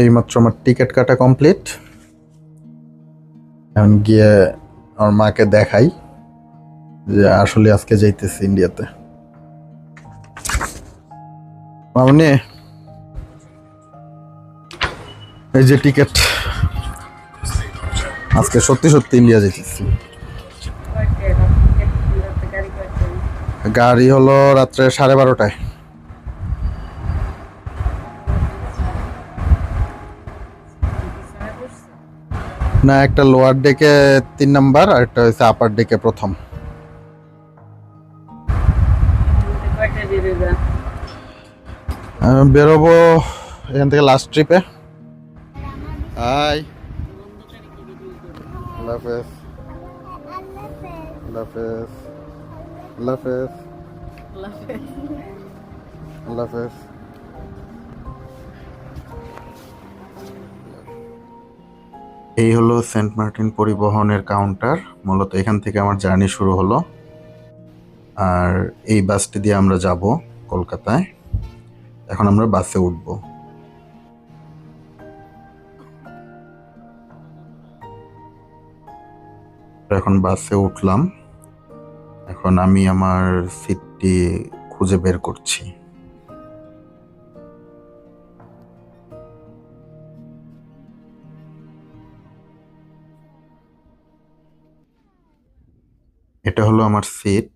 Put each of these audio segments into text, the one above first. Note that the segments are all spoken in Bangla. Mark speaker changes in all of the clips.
Speaker 1: এইমাত্র আমার টিকিট কাটা কমপ্লিট। এখন গিয়ে আমার মাকে দেখাই যে আসলে আজকে যাইতেছি ইন্ডিয়াতে। মামনি, এই যে টিকিট, আজকে সত্যি সত্যি ইন্ডিয়া যাইতেছি। গাড়ি হলো রাত্রে সাড়ে বারোটায়। না, একটা লোয়ার ডেকে তিন নাম্বার আর একটা হচ্ছে আপার ডেকে প্রথম। বেরোবো এখান থেকে লাস্ট ট্রিপে হাই হাফেজ। হাফেজ। হাফেজ। হাফেজ। এই হলো সেন্ট মার্টিন পরিবহনের কাউন্টার। মূলত এখান থেকে আমার জার্নি শুরু হলো। আর এই বাসটি দিয়ে আমরা যাব কলকাতায়। এখন আমরা বাসে উঠব। এখন বাসে উঠলাম। এখন আমি আমার সিটটি খুঁজে বের করছি। এটা হলো আমার সিট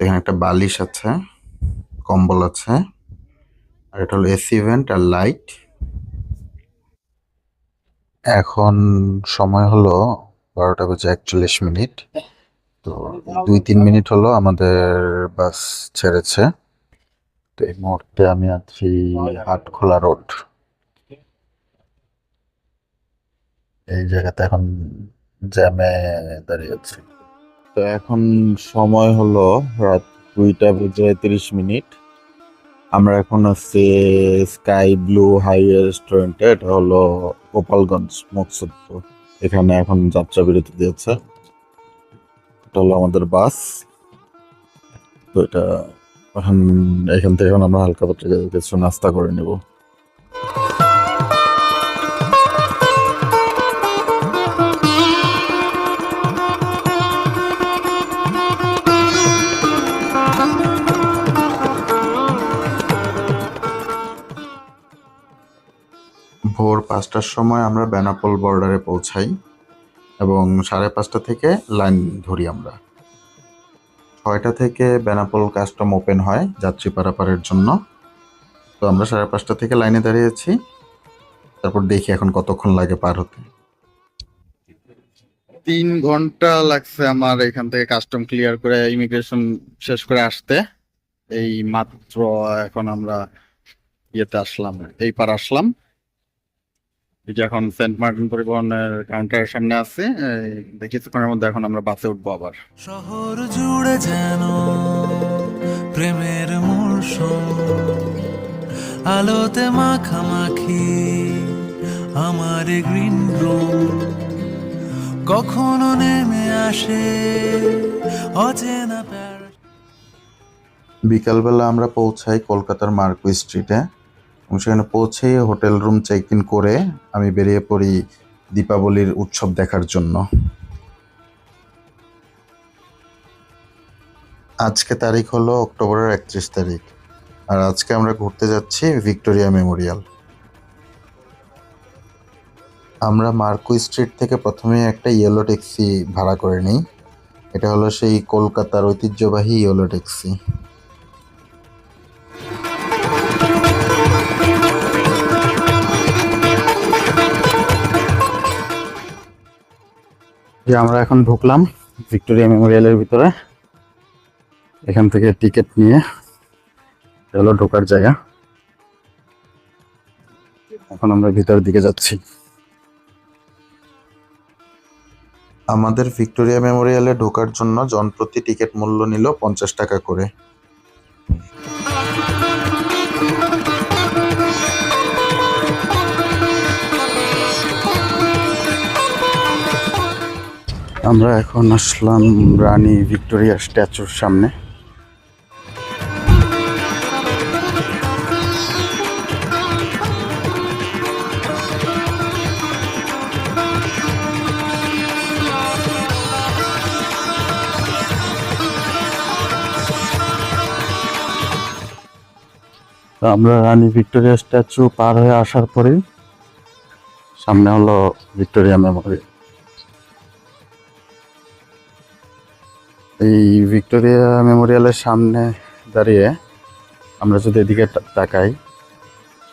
Speaker 1: এখানে একটা বালিশ আছে, কম্বল আছে, আর এটা হলো এসি ভেন্ট আর লাইট এখন সময় হলো বারোটা বেজে একচল্লিশ মিনিট। তো দুই তিন মিনিট হলো আমাদের বাস ছেড়েছে। তো এই মুহূর্তে আমি আছি হাটখোলা রোড। এই জায়গাতে এখন জ্যামে দাঁড়িয়ে আছি। তো এখন সময় হলো রাত দুইটা বেজে তিরিশ মিনিট। আমরা এখন আছি স্কাই ব্লু হাই রেস্টুরেন্টে, এটা হলো গোপালগঞ্জ, মকসুদপুর। এখানে এখন যাত্রা বিরতি দিয়েছে। এটা হলো আমাদের বাস। তো এটা এখন, এখান থেকে এখন আমরা হালকা পাতলা কিছু নাস্তা করে নেব। ভোর পাঁচটার সময় আমরা বেনাপোল বর্ডারে পৌঁছাই এবং সাড়ে পাঁচটা থেকে লাইন ধরি আমরা। ছয়টা থেকে বেনাপোল কাস্টম ওপেন হয় যাত্রী পারাপারের জন্য। তো আমরা সাড়ে পাঁচটা থেকে লাইনে দাঁড়িয়েছি। তারপর দেখি এখন কতক্ষণ লাগে পার হতে। তিন ঘণ্টা লাগছে আমার এখান থেকে কাস্টম ক্লিয়ার করে ইমিগ্রেশন শেষ করে আসতে। এই মাত্র এখন আমরা ইয়েতে আসলাম, এই পার আসলাম। যে এখন সেন্ট মার্টিন পরিবহনের কাউন্টারের সামনে আছে কিছুক্ষণের মধ্যে এখন আমরা বাসে উঠবো আবার।
Speaker 2: শহর জুড়ে যেন প্রেমের মরশুম আলোতে মাখামাখি আমার গ্রিন রুম কখনো নেমে আসে অচেনা
Speaker 1: বিকালবেলা আমরা পৌঁছাই কলকাতার মার্কু স্ট্রিটে এবং সেখানে পৌঁছেই হোটেল রুম চেক ইন করে আমি বেরিয়ে পড়ি দীপাবলির উৎসব দেখার জন্য। আজকে তারিখ হলো অক্টোবরের একত্রিশ তারিখ। আর আজকে আমরা ঘুরতে যাচ্ছি ভিক্টোরিয়া মেমোরিয়াল। আমরা মার্কু স্ট্রিট থেকে প্রথমে একটা ইয়েলো ট্যাক্সি ভাড়া করে নিই। এটা হলো সেই কলকাতার ঐতিহ্যবাহী ইয়েলো ট্যাক্সি যে আমরা এখন ঢুকলাম ভিক্টোরিয়া মেমোরিয়ালের ভিতরে। এখান থেকে টিকিট নিয়ে হলো ঢোকার জায়গা। এখন আমরা ভিতরের দিকে যাচ্ছি। আমাদের ভিক্টোরিয়া মেমোরিয়ালে ঢোকার জন্য জনপ্রতি টিকিট মূল্য নিল পঞ্চাশ টাকা করে। আমরা এখন আসলাম রানী ভিক্টোরিয়া স্ট্যাচুর সামনে। আমরা রানী ভিক্টোরিয়া স্ট্যাচু পার হয়ে আসার পরে সামনে হলো ভিক্টোরিয়া মেমোরিয়াল। এই ভিক্টোরিয়া মেমোরিয়ালের সামনে দাঁড়িয়ে আমরা যদি এদিকে তাকাই,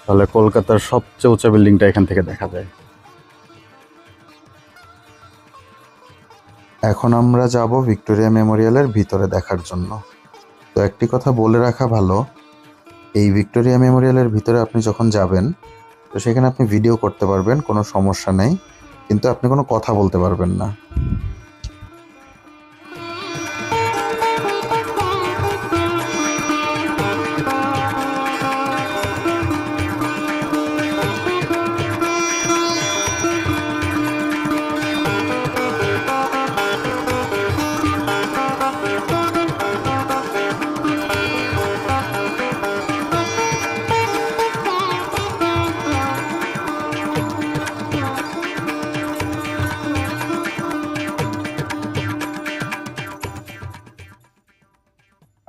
Speaker 1: তাহলে কলকাতার সবচেয়ে উঁচা বিল্ডিংটা এখান থেকে দেখা যায়। এখন আমরা যাব ভিক্টোরিয়া মেমোরিয়ালের ভিতরে দেখার জন্য। তো একটি কথা বলে রাখা ভালো, এই ভিক্টোরিয়া মেমোরিয়ালের ভিতরে আপনি যখন যাবেন, তো সেখানে আপনি ভিডিও করতে পারবেন, কোনো সমস্যা নেই, কিন্তু আপনি কোনো কথা বলতে পারবেন না।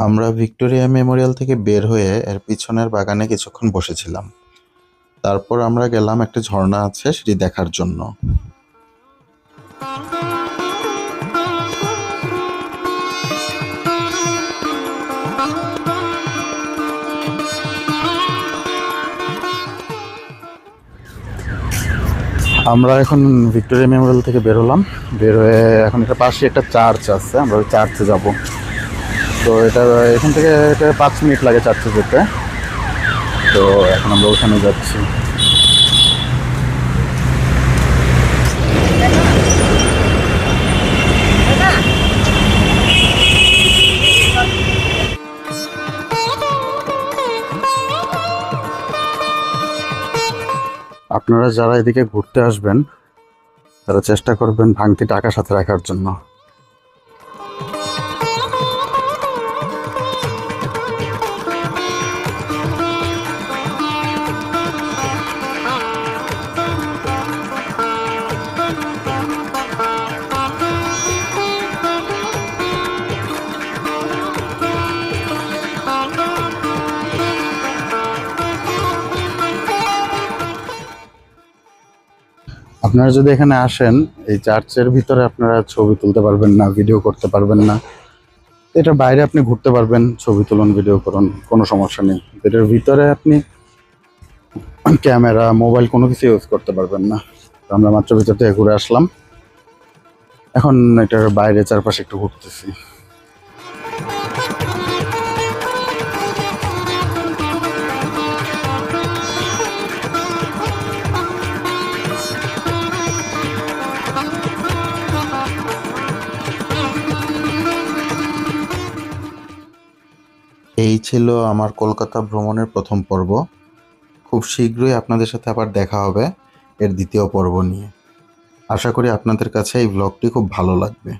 Speaker 1: আমরা ভিক্টোরিয়া মেমোরিয়াল থেকে বের হয়ে এর পিছনের বাগানে কিছুক্ষণ বসেছিলাম। তারপর আমরা গেলাম, একটা ঝর্ণা আছে সেটি দেখার জন্য। আমরা এখন ভিক্টোরিয়া মেমোরিয়াল থেকে বেরোলাম বের হয়ে এখন এটা পাশে একটা চার্চ আছে, আমরা ওই চার্চে যাব। তো এটা, এখান থেকে পাঁচ মিনিট লাগে চার্চে যেতে। তো এখন আমরা ওখানে যাচ্ছি। আপনারা যারা এদিকে ঘুরতে আসবেন, তারা চেষ্টা করবেন ভাঙতি টাকা সাথে রাখার জন্য। আপনারা যদি এখানে আসেন, এই চার্চের ভিতরে আপনারা ছবি তুলতে পারবেন না ভিডিও করতে পারবেন না। এটা বাইরে আপনি ঘুরতে পারবেন, ছবি তুলুন ভিডিও করুন, কোনো সমস্যা নেই। এটার ভিতরে আপনি ক্যামেরা, মোবাইল কোনো কিছু ইউজ করতে পারবেন না। আমরা মাত্র ভিতর থেকে ঘুরে আসলাম। এখন এটার বাইরে চারপাশে একটু ঘুরতেছি। এই ছিল আমার কলকাতা ভ্রমণের প্রথম পর্ব। খুব শীঘ্রই আপনাদের সাথে আবার দেখা হবে এর দ্বিতীয় পর্ব নিয়ে। আশা করি আপনাদের কাছে এই ব্লগটি খুব ভালো লাগবে।